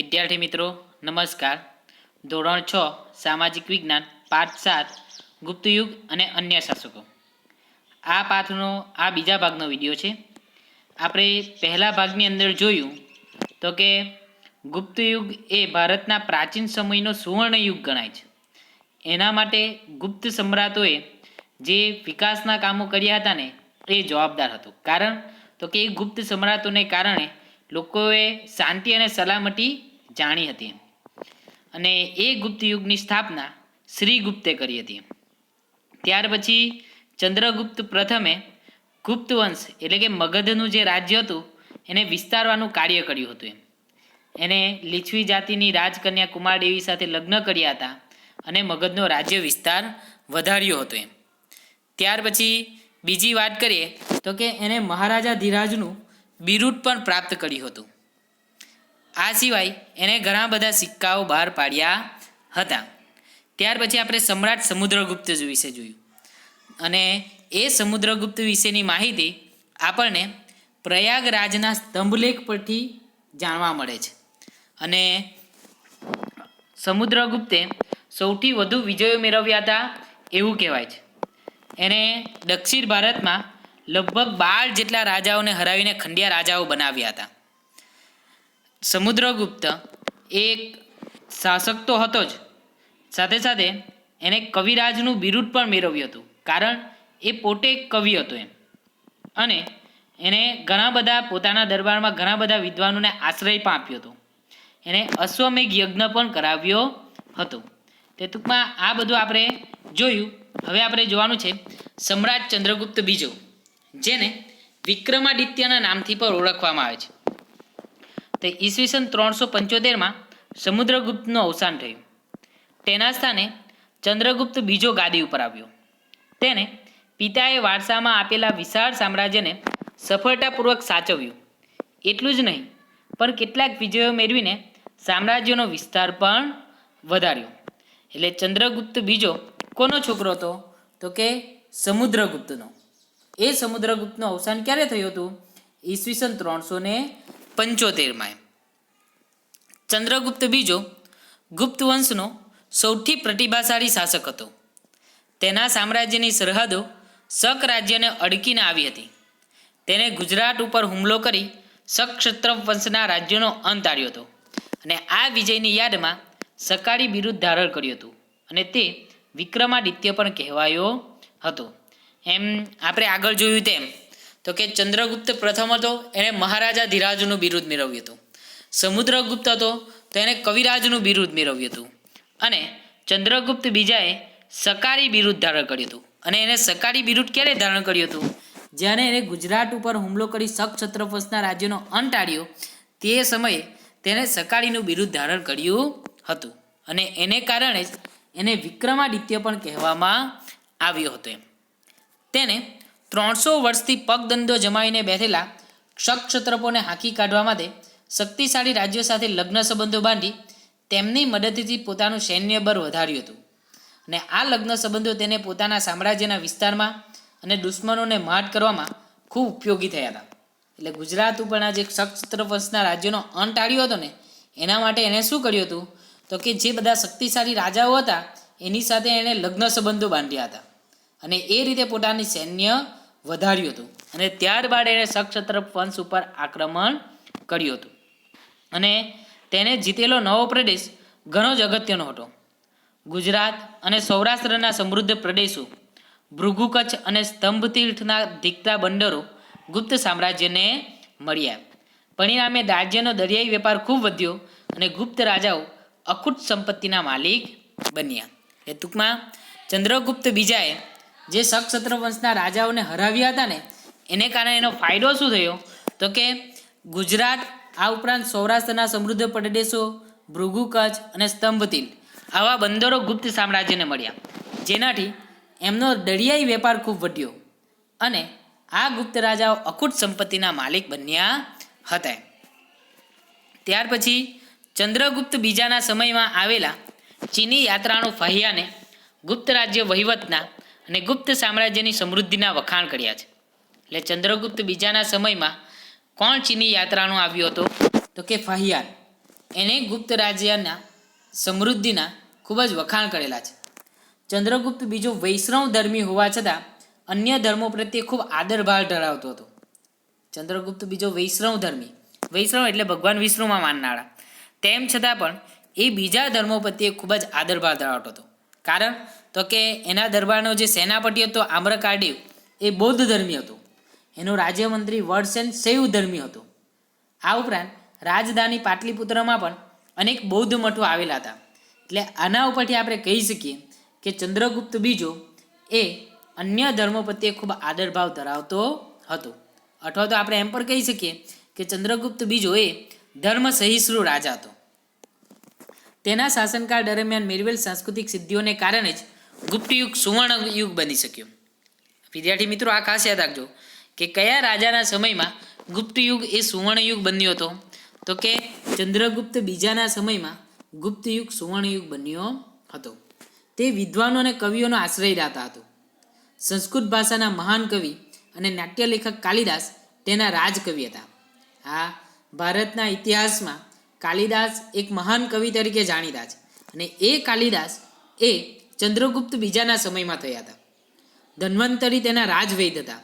વિદ્યાર્થી મિત્રો, નમસ્કાર. ધોરણ છ, સામાજિક વિજ્ઞાન, પાઠ સાત ગુપ્તયુગ અને અન્ય શાસકો. આ પાઠનો, આ બીજા ભાગનો વીડિયો છે. આપણે પહેલા ભાગની અંદર જોયું તો કે ગુપ્તયુગ એ ભારતના પ્રાચીન સમયનો સુવર્ણ યુગ ગણાય છે. એના માટે ગુપ્ત સમ્રાટોએ જે વિકાસના કામો કર્યા હતા ને, એ જવાબદાર હતું. કારણ તો કે એ ગુપ્ત સમ્રાટોને કારણે લોકોએ શાંતિ અને સલામતી જાણી હતી. અને એ ગુપ્ત યુગની સ્થાપના શ્રીગુપ્તે કરી હતી. ત્યાર પછી ચંદ્રગુપ્ત પ્રથમે ગુપ્ત વંશ એટલે કે મગધનું જે રાજ્ય હતું, એને વિસ્તારવાનું કાર્ય કર્યું હતું એને લીછવી જાતિની રાજકન્યા કુમારદેવી સાથે લગ્ન કર્યા હતા અને મગધનો રાજ્ય વિસ્તાર વધાર્યો હતો એમ. ત્યાર પછી બીજી વાત કરીએ તો કે એને મહારાજા ધીરાજનું બિરુદ પણ પ્રાપ્ત કર્યું હતું. આ સિવાય એને ઘણા બધા સિક્કાઓ બહાર પાડ્યા હતા. ત્યાર પછી આપણે સમ્રાટ સમુદ્રગુપ્ત વિશે જોયું. અને એ સમુદ્રગુપ્ત વિશેની માહિતી આપણને પ્રયાગરાજના સ્તંભલેખ પરથી જાણવા મળે છે. અને સમુદ્રગુપ્તે સૌથી વધુ વિજયો મેળવ્યા હતા એવું કહેવાય છે. એણે દક્ષિણ ભારતમાં લગભગ બાર જેટલા રાજાઓને હરાવીને ખંડિયા રાજાઓ બનાવ્યા હતા. સમુદ્રગુપ્ત એક શાસક તો હતો જ. સાથે સાથે એને કવિરાજનું બિરુદ પણ મેળવ્યું હતું, કારણ એ પોતે કવિ હતો એમ. અને એને ઘણા બધા પોતાના દરબારમાં ઘણા બધા વિદ્વાનોને આશ્રય પણ આપ્યો હતો. એને અશ્વમેઘ યજ્ઞ પણ કરાવ્યો હતો. તે ટૂંકમાં આ બધું આપણે જોયું. હવે આપણે જોવાનું છે સમ્રાટ ચંદ્રગુપ્ત બીજો, જેને વિક્રમાદિત્યના નામથી પણ ઓળખવામાં આવે છે. તે ઈસવીસન ત્રણસો પંચોતેરમાં સમુદ્રગુપ્તનું અવસાન થયું. તેના સ્થાને ચંદ્રગુપ્ત બીજો ગાદી ઉપર આવ્યો. તેને પિતાએ વારસામાં આપેલા વિશાળ સામ્રાજ્યને સફળતાપૂર્વક સાચવ્યું. એટલું જ નહીં, પણ કેટલાક વિજયો મેળવીને સામ્રાજ્યનો વિસ્તાર પણ વધાર્યો. એટલે ચંદ્રગુપ્ત બીજો કોનો છોકરો હતો? તો કે સમુદ્રગુપ્તનો. એ સમુદ્રગુપ્તનું અવસાન ક્યારે થયું હતું? ઈસવીસન ત્રણસો ને પંચોતેરમાં ચંદ્રગુપ્ત બીજો ગુપ્ત વંશનો સૌથી પ્રતિભાશાળી શાસક હતો. તેના સામ્રાજ્યની સરહદો શક રાજ્યને અડકીને આવી હતી. તેને ગુજરાત ઉપર હુમલો કરી શકક્ષત્ર વંશના રાજ્યનો અંત આવ્યો હતો અને આ વિજયની યાદમાં સકાળી બિરુદ ધારણ કર્યું હતું અને તે વિક્રમાદિત્ય પણ કહેવાયો હતો. એમ આપણે આગળ જોયું તેમ તો કે ચંદ્રગુપ્ત પ્રથમ હતો એણે મહારાજા ધીરાજનું બિરુદ મેળવ્યું હતું. સમુદ્રગુપ્ત હતો, તો એણે કવિરાજનું બિરુદ મેળવ્યું હતું. અને ચંદ્રગુપ્ત બીજાએ સકારી બિરુદ ધારણ કર્યું હતું. અને એને સકારી બિરુદ ક્યારે ધારણ કર્યું હતું? જ્યારે એણે ગુજરાત ઉપર હુમલો કરી શક છત્રપસના રાજ્યનો અંત આડ્યો તે સમયે તેણે સકાળીનું બિરુદ ધારણ કર્યું હતું. અને એને કારણે જ એને વિક્રમાદિત્ય પણ કહેવામાં આવ્યો હતો એમ. તેને ત્રણસો વર્ષથી પગદંડો જમાવીને બેઠેલા ક્ષક્ષત્રપોને હાંકી કાઢવા માટે શક્તિશાળી રાજ્યો સાથે લગ્ન સંબંધો બાંધી તેમની મદદથી પોતાનું સૈન્ય બળ વધાર્યું હતું. અને આ લગ્ન સંબંધો તેને પોતાના સામ્રાજ્યના વિસ્તારમાં અને દુશ્મનોને માટ કરવામાં ખૂબ ઉપયોગી થયા હતા. એટલે ગુજરાત ઉપરના જે ક્ષક્ષત્ર વંશના રાજ્યોનો અંત આડ્યો હતો ને, એના માટે એણે શું કર્યું હતું? તો કે જે બધા શક્તિશાળી રાજાઓ હતા, એની સાથે એણે લગ્ન સંબંધો બાંધ્યા હતા. અને એ રીતે પોતાની સૈન્ય વધાર્યું હતું. અને ત્યારબાદ એણે સક્ષત્ર વંશ ઉપર આક્રમણ કર્યું હતું. અને તેને જીતેલો નવો પ્રદેશ ઘણો જ અગત્યનો હતો. ગુજરાત અને સૌરાષ્ટ્રના સમૃદ્ધ પ્રદેશો ભૃગુ કચ્છ અને સ્તંભ તીર્થના દીકતા બંદરો ગુપ્ત સામ્રાજ્યને મળ્યા પરિણામે રાજ્યનો દરિયાઈ વેપાર ખૂબ વધ્યો અને ગુપ્ત રાજાઓ અખૂટ સંપત્તિના માલિક બન્યા. એ ટૂંકમાં ચંદ્રગુપ્ત બીજાએ જે શકક્ષત્ર વંશના રાજાઓને હરાવ્યા હતા ને, એને કારણે એનો ફાયદો શું થયો? તો કે ગુજરાત, આ ઉપરાંત સૌરાષ્ટ્રના સમૃદ્ધ પ્રદેશો ભૃગુ કચ્છ અને સ્તંભતિલ, આવા બંદરો ગુપ્ત સામ્રાજ્યને મળ્યા. જેનાથી એમનો દરિયાઈ વેપાર ખૂબ વધ્યો અને આ ગુપ્ત રાજાઓ અખૂટ સંપત્તિના માલિક બન્યા હતા. ત્યાર પછી ચંદ્રગુપ્ત બીજાના સમયમાં આવેલા ચીની યાત્રાનું ફહિયાને ગુપ્ત રાજ્ય વહીવટના અને ગુપ્ત સામ્રાજ્યની સમૃદ્ધિના વખાણ કર્યા છે. એટલે ચંદ્રગુપ્ત બીજાના સમયમાં કોણ ચીની યાત્રાનો આવ્યો હતો? તો કે ફહિયાર. એણે ગુપ્ત રાજ્યના સમૃદ્ધિના ખૂબ જ વખાણ કરેલા છે. ચંદ્રગુપ્ત બીજો વૈષ્ણવ ધર્મી હોવા છતાં અન્ય ધર્મો પ્રત્યે ખૂબ આદરભાવ ધરાવતો હતો. ચંદ્રગુપ્ત બીજો વૈષ્ણવ ધર્મી. વૈષ્ણવ એટલે ભગવાન વિષ્ણુમાં માનનારા. તેમ છતાં પણ એ બીજા ધર્મો પ્રત્યે ખૂબ જ આદરભાવ ધરાવતો હતો. કારણ તો કે એના દરબારનો જે સેનાપતિ હતો આમ્રકાર્ડિવ એ બૌદ્ધ ધર્મી હતો. એનો રાજ્યમંત્રી વડસેન શૈવ ધર્મી હતો. આ ઉપરાંત રાજધાની પાટલીપુત્રમાં પણ અનેક બૌદ્ધ મઠો આવેલા હતા. એટલે આના ઉપરથી આપણે કહી શકીએ કે ચંદ્રગુપ્ત બીજો એ અન્ય ધર્મો પ્રત્યે ખૂબ આદરભાવ ધરાવતો હતો. અથવા તો આપણે એમ પણ કહી શકીએ કે ચંદ્રગુપ્ત બીજો એ ધર્મ સહિષ્ણુ રાજા હતો. તેના શાસનકાળ દરમિયાન મેળવેલ સાંસ્કૃતિક સિદ્ધિઓને કારણે જ ગુપ્ત યુગ સુવર્ણ યુગ બની શક્યો. વિદ્યાર્થી મિત્રો, આ ખાસ યાદ રાખજો કે કયા રાજાના સમયમાં ગુપ્ત યુગ એ સુવર્ણ યુગ બન્યો હતો? તો કે ચંદ્રગુપ્ત બીજાના સમયમાં ગુપ્ત યુગ સુવર્ણ યુગ બન્યો હતો. તે વિદ્વાનો અને કવિઓનો આશ્રય દાતા હતો. સંસ્કૃત ભાષાના મહાન કવિ અને નાટ્ય લેખક કાલિદાસ તેના રાજકવિ હતા. આ ભારતના ઇતિહાસમાં કાલિદાસ એક મહાન કવિ તરીકે જાણીતા છે અને એ કાલિદાસ એ ચંદ્રગુપ્ત બીજાના સમયમાં થયા હતા. ધન્વંતરી તેના રાજવૈદ હતા.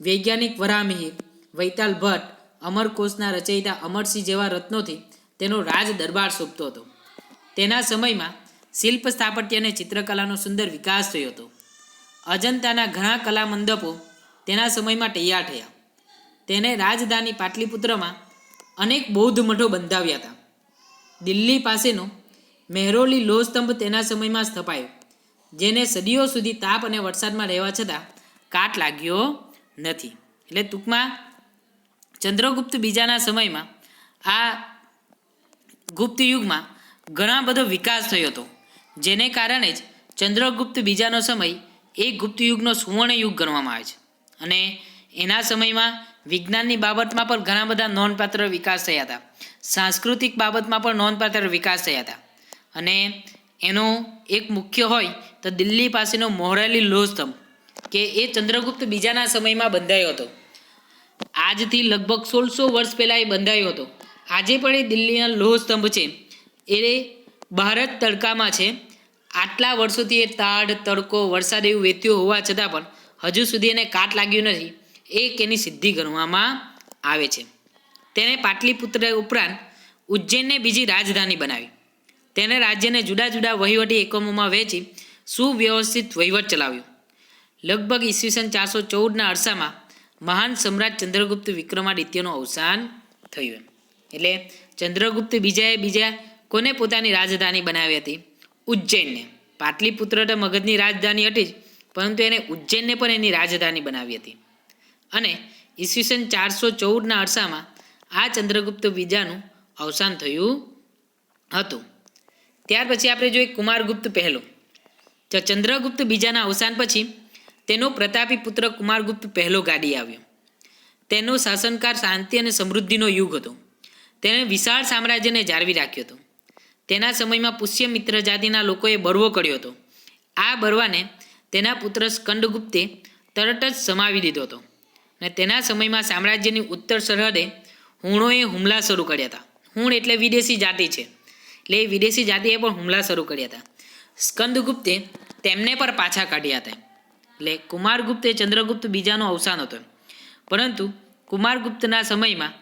વૈજ્ઞાનિક વરામિહિર વૈતાલ ભટ્ટ અમરકોશના રચયિતા અમરસિંહ જેવા રત્નોથી તેનો રાજ દરબાર શોભતો હતો. તેના સમયમાં શિલ્પ સ્થાપત્ય અને ચિત્રકલાનો સુંદર વિકાસ થયો હતો. અજંતાના ઘણા કલા મંડપો તેના સમયમાં તૈયાર થયા. તેને રાજધાની પાટલીપુત્રમાં અનેક બૌદ્ધ મઠો બંધાવ્યા હતા. દિલ્હી પાસેનો મહેરોલી લોહ સ્તંભ તેના સમયમાં સ્થપાયો. જેને સદીઓ સુધી તાપ અને વરસાદમાં રહેવા છતાં કાટ લાગ્યો નથી. એટલે ટૂંકમાં ચંદ્રગુપ્ત બીજાના સમયમાં આ ગુપ્ત યુગમાં ઘણા બધો વિકાસ થયો હતો. જેને કારણે જ ચંદ્રગુપ્ત બીજાનો સમય એ ગુપ્ત યુગનો સુવર્ણ યુગ ગણવામાં આવે છે. અને એના સમયમાં વિજ્ઞાનની બાબતમાં પણ ઘણા બધા નોંધપાત્ર વિકાસ થયા હતા. સાંસ્કૃતિક બાબતમાં પણ નોંધપાત્ર વિકાસ થયા હતા. અને એનો એક મુખ્ય હોય તો દિલ્હી પાસેનો મોહરાલી લોહ સ્તંભ કે એ ચંદ્રગુપ્ત બીજાના સમયમાં બંધાયો હતો. આજથી લગભગ સોળસો વર્ષ પહેલાં એ બંધાયો હતો. આજે પણ એ દિલ્હીના લોહ સ્તંભ છે. એ ભારત તડકામાં છે. આટલા વર્ષોથી એ તાડ, તડકો, વરસાદ એવું વેત્યું હોવા છતાં પણ હજુ સુધી એને કાટ લાગ્યું નથી. એક એની સિદ્ધિ ગણવામાં આવે છે. તેણે પાટલીપુત્ર ઉપરાંત ઉજ્જૈનને બીજી રાજધાની બનાવી. તેને રાજ્યને જુદા જુદા વહીવટી એકમોમાં વહેંચી સુવ્યવસ્થિત વહીવટ ચલાવ્યો. લગભગ ઈસવીસન ચારસો ચૌદના અરસામાં મહાન સમ્રાટ ચંદ્રગુપ્ત વિક્રમાદિત્યનું અવસાન થયું એટલે ચંદ્રગુપ્ત બીજાએ બીજા કોને પોતાની રાજધાની બનાવી હતી? ઉજ્જૈનને. પાટલીપુત્ર તો મગધની રાજધાની હતી જ, પરંતુ એને ઉજ્જૈનને પણ એની રાજધાની બનાવી હતી. અને ઈસવીસન ચારસો ચૌદના અરસામાં આ ચંદ્રગુપ્ત બીજાનું અવસાન થયું હતું. ત્યાર પછી આપણે જોઈએ કુમારગુપ્ત પહેલો. તો ચંદ્રગુપ્ત બીજાના અવસાન પછી તેનો પ્રતાપી પુત્ર કુમારગુપ્ત પહેલો ગાડી આવ્યો. તેનો શાસનકાળ શાંતિ અને સમૃદ્ધિનો યુગ હતો. તેણે વિશાળ સામ્રાજ્યને જાળવી રાખ્યો હતો. તેના સમયમાં પુષ્ય મિત્ર જાતિના લોકોએ બરવો કર્યો હતો. આ બરવાને તેના પુત્ર સ્કંદગુપ્તે તરત જ સમાવી દીધો હતો. અને તેના સમયમાં સામ્રાજ્યની ઉત્તર સરહદે હુણોએ હુમલા શરૂ કર્યા હતા. હુણ એટલે વિદેશી જાતિ છે. એટલે એ વિદેશી જાતિએ પણ હુમલા શરૂ કર્યા હતા. સ્કંદગુપ્તે તેમને પણ પાછા કાઢ્યા હતા. એટલે કુમારગુપ્તે ચંદ્રગુપ્ત બીજાનો અવસાન હતો. પરંતુ કુમારગુપ્તના સમયમાં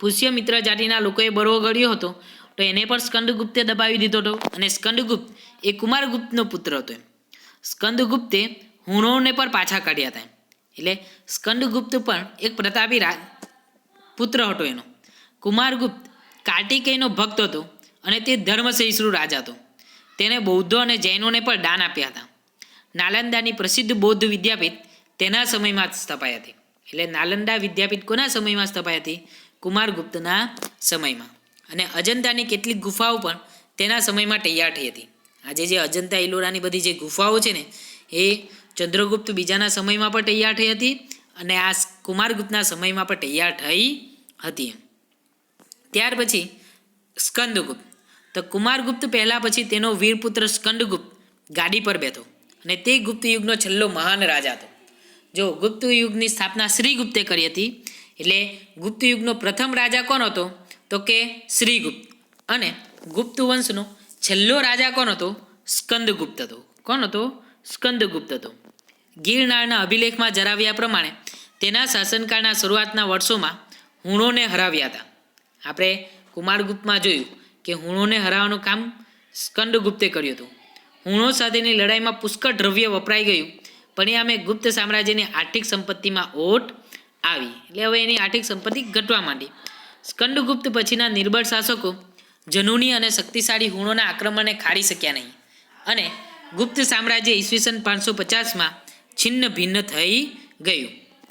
પુષ્યમિત્ર જાતિના લોકોએ બરવો ગળ્યો હતો, તો એને પણ સ્કંદગુપ્તે દબાવી દીધો હતો અને સ્કંદગુપ્ત એ કુમારગુપ્તનો પુત્ર હતો સ્કંદગુપ્તે હુણોને પણ પાછા કાઢ્યા હતા એટલે સ્કંદગુપ્ત પણ એક પ્રતાપી રા, પુત્ર હતો એનો. કુમારગુપ્ત કાર્તિકેયનો ભક્ત હતો અને તે ધર્મસહિષ્ણુ રાજા હતો. તેણે બૌદ્ધો અને જૈનોને પણ દાન આપ્યા હતા. નાલંદાની પ્રસિદ્ધ બૌદ્ધ વિદ્યાપીઠ તેના સમયમાં જ સ્થપાઈ હતી. એટલે નાલંદા વિદ્યાપીઠ કોના સમયમાં સ્થપાઈ હતી? કુમારગુપ્તના સમયમાં. અને અજંતાની કેટલીક ગુફાઓ પણ તેના સમયમાં તૈયાર થઈ હતી. આજે જે અજંતા ઇલોરાની બધી જે ગુફાઓ છે ને, એ ચંદ્રગુપ્ત બીજાના સમયમાં પણ તૈયાર થઈ હતી અને આ કુમારગુપ્તના સમયમાં પણ તૈયાર થઈ હતી ત્યાર પછી સ્કંદગુપ્ત. તો કુમારગુપ્ત પહેલાં પછી તેનો વીરપુત્ર સ્કંદગુપ્ત ગાડી પર બેઠો અને તે ગુપ્ત યુગનો છેલ્લો મહાન રાજા હતો. જો ગુપ્ત યુગની સ્થાપના શ્રીગુપ્તે કરી હતી, એટલે ગુપ્ત યુગનો પ્રથમ રાજા કોણ હતો? તો કે શ્રીગુપ્ત. અને ગુપ્ત વંશનો છેલ્લો રાજા કોણ હતો? સ્કંદગુપ્ત હતો. કોણ હતો? સ્કંદગુપ્ત હતો. ગિરનારના અભિલેખમાં જણાવ્યા પ્રમાણે તેના શાસનકાળના શરૂઆતના વર્ષોમાં હુણોને હરાવ્યા હતા. આપણે કુમારગુપ્તમાં જોયું કે હુણોને હરાવવાનું કામ સ્કંદગુપ્તે કર્યું હતું. હુણો સાથેની લડાઈમાં પુષ્કળ દ્રવ્ય વપરાઈ ગયું. પરિણામે ગુપ્ત સામ્રાજ્યની આર્થિક સંપત્તિમાં ઓટ આવી. એટલે હવે એની આર્થિક સંપત્તિ ઘટવા માંડી. સ્કંદગુપ્ત પછીના નિર્બળ શાસકો જનૂની અને શક્તિશાળી હુણોના આક્રમણને ખાડી શક્યા નહીં. અને ગુપ્ત સામ્રાજ્ય ઈસવીસન પાંચસો પચાસમાં છિન્ન ભિન્ન થઈ ગયું.